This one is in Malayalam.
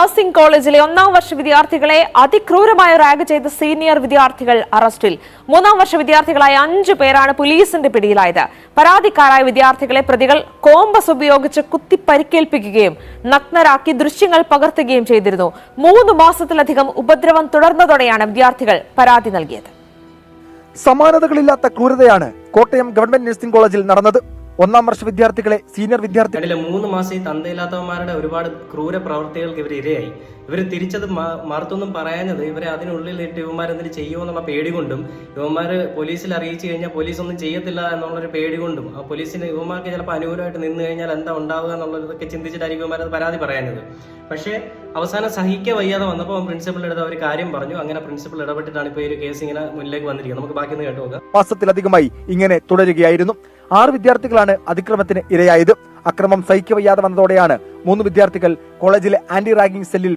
നഴ്സിംഗ് കോളേജിലെ ഒന്നാം വർഷ വിദ്യാർത്ഥികളെ അതിക്രൂരമായി റാഗ് ചെയ്ത സീനിയർ വിദ്യാർത്ഥികൾ അറസ്റ്റിൽ. മൂന്നാം വർഷ വിദ്യാർത്ഥികളായ അഞ്ചു പേരാണ് പോലീസിന്റെ പിടിയിലായത്. പരാതിക്കാരായ വിദ്യാർത്ഥികളെ പ്രതികൾ കോമ്പസ് ഉപയോഗിച്ച് കുത്തി പരിക്കേൽപ്പിക്കുകയും നഗ്നരാക്കി ദൃശ്യങ്ങൾ പകർത്തുകയും ചെയ്തിരുന്നു. മൂന്ന് മാസത്തിലധികം ഉപദ്രവം തുടർന്നതോടെയാണ് വിദ്യാർത്ഥികൾ പരാതി നൽകിയത്. സമാനതകളില്ലാത്ത ക്രൂരതയാണ് കോട്ടയം ഗവൺമെന്റ് നഴ്സിംഗ് കോളേജിൽ നടന്നത്. ഒന്നാം വർഷ വിദ്യാർത്ഥികളെ സീനിയർ വിദ്യാർത്ഥികളിലെ മൂന്ന് മാസം ഈ തന്തയില്ലാത്തവന്മാരുടെ ഒരുപാട് ക്രൂര പ്രവർത്തികൾക്ക് ഇവർ ഇരയായി. ഇവർ തിരിച്ചത് മറുത്തൊന്നും പറയാഞ്ഞത് ഇവരെ അതിനുള്ളിലിട്ട് ഇവന്മാർ ചെയ്യുമെന്നുള്ള പേടി കൊണ്ടും ഇവന്മാർ പോലീസിൽ അറിയിച്ചു കഴിഞ്ഞാൽ പോലീസ് ഒന്നും ചെയ്യത്തില്ല എന്നുള്ളൊരു പേടി കൊണ്ടും ആ പോലീസിന് ഇവന്മാർക്ക് ചിലപ്പോൾ അനുകൂലമായിട്ട് നിന്ന് കഴിഞ്ഞാൽ എന്താ ഉണ്ടാവുക എന്നുള്ളതൊക്കെ ചിന്തിച്ചിട്ടായിരിക്കും യുവന്മാർ പരാതി പറയാഞ്ഞത്. പക്ഷേ അവസാനം സഹിക്കാൻ വയ്യാതെ വന്നപ്പോൾ പ്രിൻസിപ്പളിന്റെ അടുത്ത് ഒരു കാര്യം പറഞ്ഞു. അങ്ങനെ പ്രിൻസിപ്പൾ ഇടപെട്ടിട്ടാണ് ഇപ്പോൾ ഈ ഒരു കേസ് ഇങ്ങനെ മുന്നിലേക്ക് വന്നിരിക്കുന്നത്. നമുക്ക് ബാക്കി ഒന്ന് കേട്ടു നോക്കാം. മാസത്തിലധികമായി ഇങ്ങനെ തുടരുകയായിരുന്നു. ആറ് വിദ്യാർത്ഥികളാണ് അതിക്രമത്തിന് ഇരയായത്. അക്രമം സഹിക്കവയ്യാതെ വന്നതോടെയാണ് മൂന്ന് വിദ്യാർത്ഥികൾ കോളേജിലെ ആന്റി റാഗിംഗ് സെല്ലിൽ